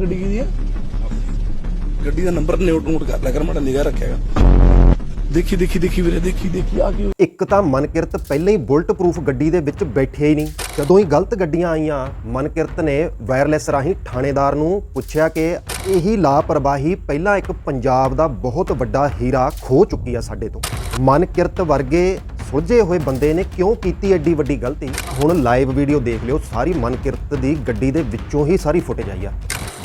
ਗੱਡੀ ਕਿਹਦੀ ਹੈ ਗੱਡੀ ਦਾ ਨੰਬਰ ਨੋਟ ਨੋਟ ਕਰ ਲਿਆ ਕਰ ਮਾੜਾ ਨਿਗਾਹ ਰੱਖਿਆਗਾ ਦੇਖੀ ਦੇਖੀ ਦੇਖੀ ਵੀਰੇ ਦੇਖੀ ਦੇਖੀ ਆ ਕੀ ਇੱਕ ਤਾਂ ਮਨਕਿਰਤ ਪਹਿਲਾਂ ਹੀ ਬੁਲਟ ਪ੍ਰੂਫ ਗੱਡੀ ਦੇ ਵਿੱਚ ਬੈਠਿਆ ਹੀ ਨਹੀਂ। ਜਦੋਂ ਹੀ ਗਲਤ ਗੱਡੀਆਂ ਆਈਆਂ ਮਨਕਿਰਤ ਨੇ ਵਾਇਰਲੈਸ ਰਾਹੀਂ ਥਾਣੇਦਾਰ ਨੂੰ ਪੁੱਛਿਆ ਕਿ ਇਹੀ ਲਾਪਰਵਾਹੀ ਪਹਿਲਾਂ ਇੱਕ ਪੰਜਾਬ ਦਾ ਬਹੁਤ ਵੱਡਾ ਹੀਰਾ ਖੋ ਚੁੱਕੀ ਆ ਸਾਡੇ ਤੋਂ। ਮਨਕਿਰਤ ਵਰਗੇ ਸੁਲਝੇ ਹੋਏ ਬੰਦੇ ਨੇ ਕਿਉਂ ਕੀਤੀ ਐਡੀ ਵੱਡੀ ਗਲਤੀ? ਹੁਣ ਲਾਈਵ ਵੀਡੀਓ ਦੇਖ ਲਿਓ ਸਾਰੀ ਮਨਕਿਰਤ ਦੀ ਗੱਡੀ ਦੇ ਵਿੱਚੋਂ ਹੀ ਸਾਰੀ ਫੁਟੇਜ ਆਈ ਆ।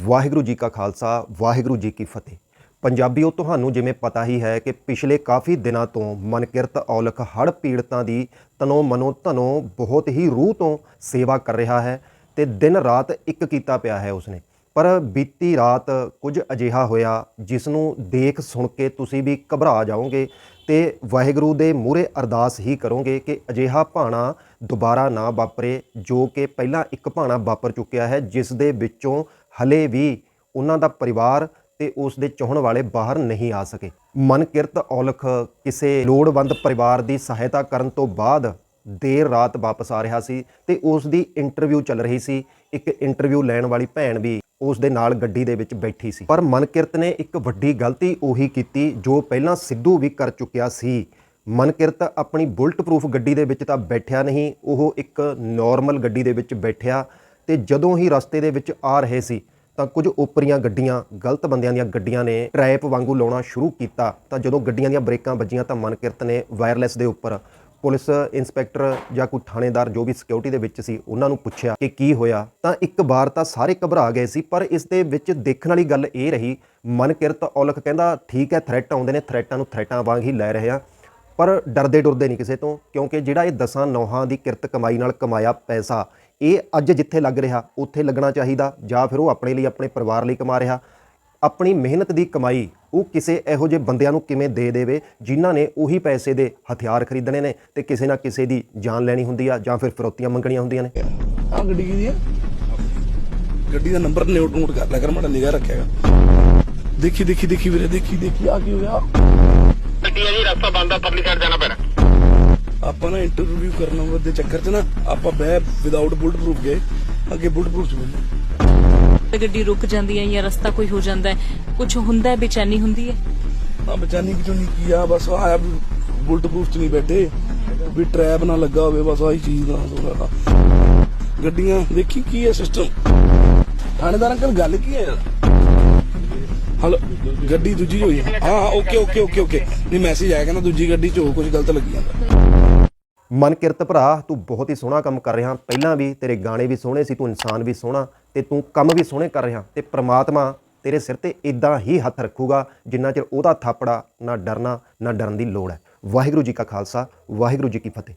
ਵਾਹਿਗੁਰੂ ਜੀ ਕਾ ਖਾਲਸਾ, ਵਾਹਿਗੁਰੂ ਜੀ ਕੀ ਫਤਿਹ। ਪੰਜਾਬੀਓ, ਤੁਹਾਨੂੰ ਜਿਵੇਂ ਪਤਾ ਹੀ ਹੈ ਕਿ ਪਿਛਲੇ ਕਾਫੀ ਦਿਨਾਂ ਤੋਂ ਮਨਕਿਰਤ ਔਲਖ ਹੜ੍ਹ ਪੀੜਤਾਂ ਦੀ ਤਨੋ ਮਨੋ ਧਨੋ ਬਹੁਤ ਹੀ ਰੂਹ ਤੋਂ ਸੇਵਾ ਕਰ ਰਿਹਾ ਹੈ ਤੇ ਦਿਨ ਰਾਤ ਇੱਕ ਕੀਤਾ ਪਿਆ ਹੈ ਉਸਨੇ। ਪਰ ਬੀਤੀ ਰਾਤ ਕੁਝ ਅਜਿਹਾ ਹੋਇਆ ਜਿਸ ਨੂੰ ਦੇਖ ਸੁਣ ਕੇ ਤੁਸੀਂ ਵੀ ਘਬਰਾ ਜਾਓਗੇ ਤੇ ਵਾਹਿਗੁਰੂ ਦੇ ਮੂਹਰੇ ਅਰਦਾਸ ਹੀ ਕਰੋਗੇ ਕਿ ਅਜਿਹਾ ਭਾਣਾ ਦੁਬਾਰਾ ਨਾ ਵਾਪਰੇ, ਜੋ ਕਿ ਪਹਿਲਾਂ ਇੱਕ ਭਾਣਾ ਵਾਪਰ ਚੁੱਕਿਆ ਹੈ, ਜਿਸ ਦੇ ਵਿੱਚੋਂ ਹਲੇ ਵੀ ਉਹਨਾਂ ਦਾ ਪਰਿਵਾਰ ਤੇ ਉਸ ਦੇ ਚਾਹਣ ਵਾਲੇ ਬਾਹਰ ਨਹੀਂ ਆ ਸਕੇ। ਮਨਕਿਰਤ ਔਲਖ ਕਿਸੇ ਲੋੜਵੰਦ ਪਰਿਵਾਰ ਦੀ ਸਹਾਇਤਾ ਕਰਨ ਤੋਂ ਬਾਅਦ ਦੇਰ ਰਾਤ ਵਾਪਸ ਆ ਰਿਹਾ ਸੀ ਤੇ ਉਸ ਦੀ ਇੰਟਰਵਿਊ ਚੱਲ ਰਹੀ ਸੀ। ਇੱਕ ਇੰਟਰਵਿਊ ਲੈਣ ਵਾਲੀ ਭੈਣ ਵੀ ਉਸ ਦੇ ਨਾਲ ਗੱਡੀ ਦੇ ਵਿੱਚ ਬੈਠੀ ਸੀ। ਪਰ ਮਨਕਿਰਤ ਨੇ ਇੱਕ ਵੱਡੀ ਗਲਤੀ ਉਹੀ ਕੀਤੀ ਜੋ ਪਹਿਲਾਂ ਸਿੱਧੂ ਵੀ ਕਰ ਚੁੱਕਿਆ ਸੀ। ਮਨਕਿਰਤ ਆਪਣੀ ਬੁਲਟ ਪ੍ਰੂਫ ਗੱਡੀ ਦੇ ਵਿੱਚ ਤਾਂ ਬੈਠਿਆ ਨਹੀਂ, ਉਹ ਇੱਕ ਨਾਰਮਲ ਗੱਡੀ ਦੇ ਵਿੱਚ ਬੈਠਿਆ ਤੇ ਜਦੋਂ ਹੀ ਰਸਤੇ ਦੇ ਵਿੱਚ ਆ ਰਹੇ ਸੀ ਤਾਂ ਕੁਝ ਉਪਰੀਆਂ ਗੱਡੀਆਂ, ਗਲਤ ਬੰਦਿਆਂ ਦੀਆਂ ਗੱਡੀਆਂ ਨੇ ਟਰੈਪ ਵਾਂਗੂ ਲਾਉਣਾ ਸ਼ੁਰੂ ਕੀਤਾ। ਤਾਂ ਜਦੋਂ ਗੱਡੀਆਂ ਦੀਆਂ ਬ੍ਰੇਕਾਂ ਵੱਜੀਆਂ ਤਾਂ ਮਨਕਿਰਤ ਨੇ ਵਾਇਰਲੈਸ ਦੇ ਉੱਪਰ ਪੁਲਿਸ ਇੰਸਪੈਕਟਰ ਜਾਂ ਕੋਈ ਥਾਣੇਦਾਰ ਜੋ ਵੀ ਸਿਕਿਉਰਿਟੀ ਦੇ ਵਿੱਚ ਸੀ, ਉਹਨਾਂ ਨੂੰ ਪੁੱਛਿਆ ਕਿ ਕੀ ਹੋਇਆ। ਤਾਂ ਇੱਕ ਵਾਰ ਤਾਂ ਸਾਰੇ ਘਬਰਾ ਗਏ ਸੀ, ਪਰ ਇਸ ਦੇ ਵਿੱਚ ਦੇਖਣ ਵਾਲੀ ਗੱਲ ਇਹ ਰਹੀ, ਮਨਕਿਰਤ ਔਲਖ ਕਹਿੰਦਾ, ਠੀਕ ਹੈ ਥ੍ਰੈਟ ਆਉਂਦੇ ਨੇ ਥ੍ਰੈਟਾਂ ਨੂੰ ਥ੍ਰੈਟਾਂ ਵਾਂਗ ਹੀ ਲੈ ਰਹੇ ਆ ਪਰ ਡਰਦੇ ਡੁਰਦੇ ਨਹੀਂ ਕਿਸੇ ਤੋਂ, ਕਿਉਂਕਿ ਜਿਹੜਾ ਇਹ ਦਸਾਂ ਨੌਹਾਂ ਦੀ ਕਿਰਤ ਕਮਾਈ ਨਾਲ ਕਮਾਇਆ ਪੈਸਾ ਇਹ ਅੱਜ ਜਿੱਥੇ ਲੱਗ ਰਿਹਾ ਉੱਥੇ ਲੱਗਣਾ ਚਾਹੀਦਾ ਜਾਂ ਫਿਰ ਉਹ ਆਪਣੇ ਲਈ ਆਪਣੇ ਪਰਿਵਾਰ ਲਈ ਕਮਾ ਰਿਹਾ। ਆਪਣੀ ਮਿਹਨਤ ਦੀ ਕਮਾਈ ਉਹ ਕਿਸੇ ਇਹੋ ਜਿਹੇ ਬੰਦਿਆਂ ਨੂੰ ਕਿਵੇਂ ਦੇ ਦੇਵੇ ਜਿਨ੍ਹਾਂ ਨੇ ਉਹੀ ਪੈਸੇ ਦੇ ਹਥਿਆਰ ਖਰੀਦਣੇ ਨੇ ਤੇ ਕਿਸੇ ਨਾ ਕਿਸੇ ਦੀ ਜਾਨ ਲੈਣੀ ਹੁੰਦੀ ਆ ਜਾਂ ਫਿਰ ਫਿਰੌਤੀਆਂ ਮੰਗਣੀਆਂ ਹੁੰਦੀਆਂ ਨੇ। ਆ ਗੱਡੀ ਕਿਹਦੀ ਹੈ ਗੱਡੀ ਦਾ ਨੰਬਰ ਨੋਟ ਨੋਟ ਕਰ ਲਿਆ ਕਰ ਮਾੜਾ ਨਿਗਾਹ ਰੱਖਿਆਗਾ ਦੇਖੀ ਦੇਖੀ ਦੇਖੀ ਵੀਰੇ ਦੇਖੀ ਦੇਖੀ ਆ ਕੀ ਹੋਇਆ? ਗੱਡੀ ਹੈ ਜੀ ਰਸਤਾ ਬੰਦ ਆ ਪਰਲੀ ਸਾਈਡ ਜਾਣਾ ਪੈਣਾ। ਆਪਾਂ ਨਾ ਇੰਟਰਵਿਊ ਕਰਨ ਦੇ ਚੱਕਰ 'ਚ ਨਾ ਆਪਾਂ ਬੈ ਵਿਦਆਊਟ ਬੁਲਟ ਪ੍ਰੂਫ ਗਏ ਅੱਗੇ ਬੁਲਟ ਪ੍ਰੂਫ ਚ ਗੱਡੀ ਰੁਕ ਜਾਂਦੀ ਹੈ ਜਾਂ ਰਸਤਾ ਕੋਈ ਹੋ ਜਾਂਦਾ ਹੈ ਕੁਝ ਹੁੰਦਾ ਹੈ ਬੇਚੈਨੀ ਹੁੰਦੀ ਹੈ? ਆ ਬਚਾਨੀ ਕਿਚੋਂ ਨਹੀਂ ਕੀਆ ਬਸ ਆਇਆ ਬੁਲਟ ਪ੍ਰੂਫ ਚ ਨਹੀਂ ਬੈਠੇ ਵੀ ਟਰੈਪ ਨਾ ਲੱਗਾ ਹੋਵੇ ਬਸ ਆਹੀ ਚੀਜ਼ ਦਾ ਥੋੜਾ ਗੱਡੀਆਂ ਦੇਖੀ ਕੀ ਹੈ ਸਿਸਟਮ ਥਾਣੇਦਾਰ ਅੰਕਲ ਗੱਲ ਕੀ ਹੈ ਯਾਰ? ਹਲੋ ਗੱਡੀ ਦੂਜੀ ਹੋਈ ਹੈ। ਹਾਂ ਓਕੇ ਓਕੇ ਓਕੇ ਓਕੇ ਨਹੀਂ ਮੈਸੇਜ ਆਇਆ ਕਹਿੰਦਾ ਦੂਜੀ ਗੱਡੀ ਚ ਹੋਰ ਕੁਝ ਗਲਤ ਲੱਗੀ ਜਾਂਦਾ। ਮਨਕਿਰਤ ਭਰਾ, ਤੂੰ ਬਹੁਤ ਹੀ ਸੋਹਣਾ ਕੰਮ ਕਰ ਰਿਹਾ। ਪਹਿਲਾਂ ਵੀ ਤੇਰੇ ਗਾਣੇ ਵੀ ਸੋਹਣੇ ਸੀ, ਤੂੰ ਇਨਸਾਨ ਵੀ ਸੋਹਣਾ ਤੇ ਤੂੰ ਕੰਮ ਵੀ ਸੋਹਣੇ ਕਰ ਰਿਹਾ ਤੇ ਪ੍ਰਮਾਤਮਾ ਤੇਰੇ ਸਿਰ ਤੇ ਇਦਾਂ ਹੀ ਹੱਥ ਰੱਖੂਗਾ ਜਿੰਨਾ ਚਿਰ ਉਹਦਾ ਥਾਪੜਾ ਨਾ ਡਰਨਾ, ਨਾ ਡਰਨ ਦੀ ਲੋੜ ਹੈ। ਵਾਹਿਗੁਰੂ ਜੀ ਕਾ ਖਾਲਸਾ, ਵਾਹਿਗੁਰੂ ਜੀ ਕੀ ਫਤਿਹ।